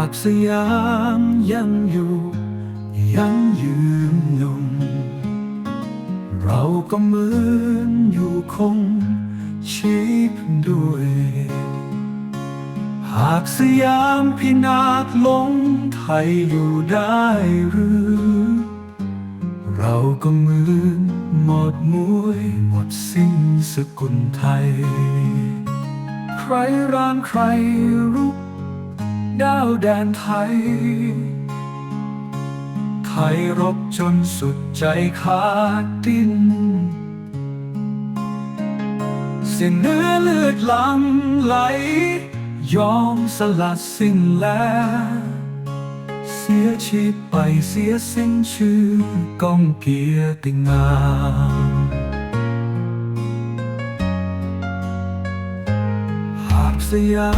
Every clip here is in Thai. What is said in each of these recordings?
ากสยามยังอยู่ ยังยืนยงเราก็เหมือนอยู่คงชีพด้วย หากสยามพินาศลงไทยอยู่ได้หรือ เราก็เหมือนหมดมวยหมดสิ้นสกุลไทย ใครร้านใครรุก ดาวแดนไทย ไทยรบจนสุดใจขาดดิ้นเส้นเนื้อเลือดลังไหล ยอมสลัดสิ้นแล้ว เสียชีพไปเสียสิ้นชื่อกองเกียรติงามหากสยา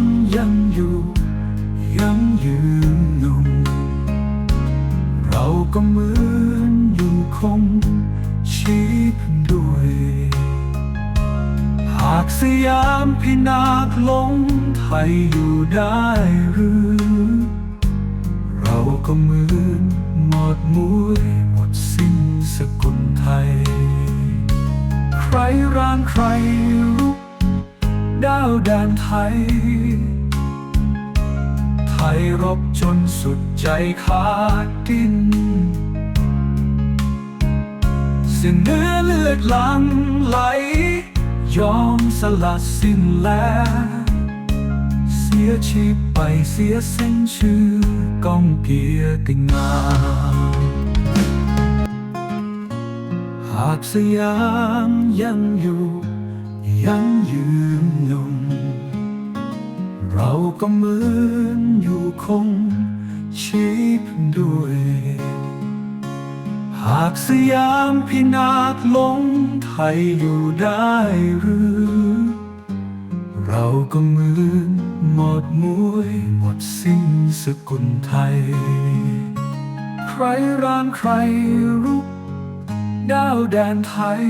มยังอยู่ ยังยืนยงเราก็เหมือนอยู่คงชีพด้วย หากสยามพินาศลงไทยอยู่ได้หรือ เราก็เหมือนหมดมวยหมดสิ้นสกุลไทย ใครร้านใครรุกดาวแดนไทย รบจนสุดใจขาดดินเส้นเนื้อเลือดลังไหล ยอมสลัดสิ้นแล้ว เสียชีพไปเสียเส้นชื่อกองเกียรติงาม หากสยามยังอยู่ ยังยืนยง ก็เหมือนอยู่คงชีพด้วย หากสยามพินาศลงไทยอยู่ได้หรือ เราก็เหมือนหมดมวยหมดสิ้นสกุลไทย ใครร้านใครรุกดาวแดนไทย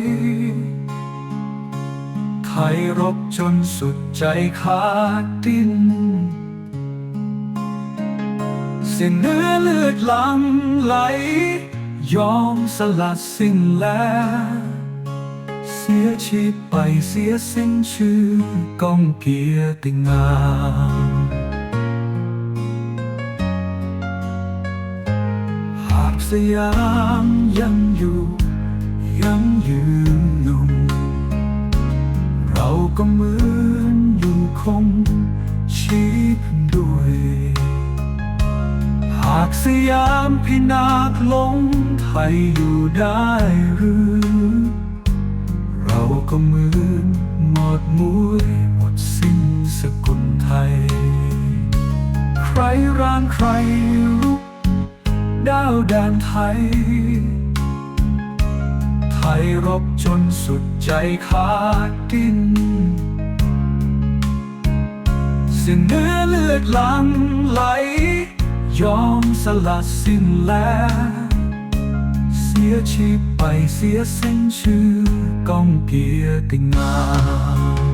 ไทยรบจนสุดใจขาดดิน เส้นเนื้อเลือดลังไหล ยอมสลัดสิ้นแล้ว เสียชีพไปเสียสิ้นชื่อกองเกียรติงามหากสยามยังอยู่ยังยืนยงเรา ก็เหมือนอยู่คงชีพด้วย หากสยามพินาศลงไทยอยู่ได้หรือ เราก็เหมือนหมดมวยหมดสิ้นสกุลไทย ใครร้านใครรุกดาวแดนไทย รบจนสุดใจขาดดินเส้นเนื้อเลือดลังไหล ยอมสละสิ้นแล้ว เสียชีพไปเสียเส้นชื่อกองเกียรติงาม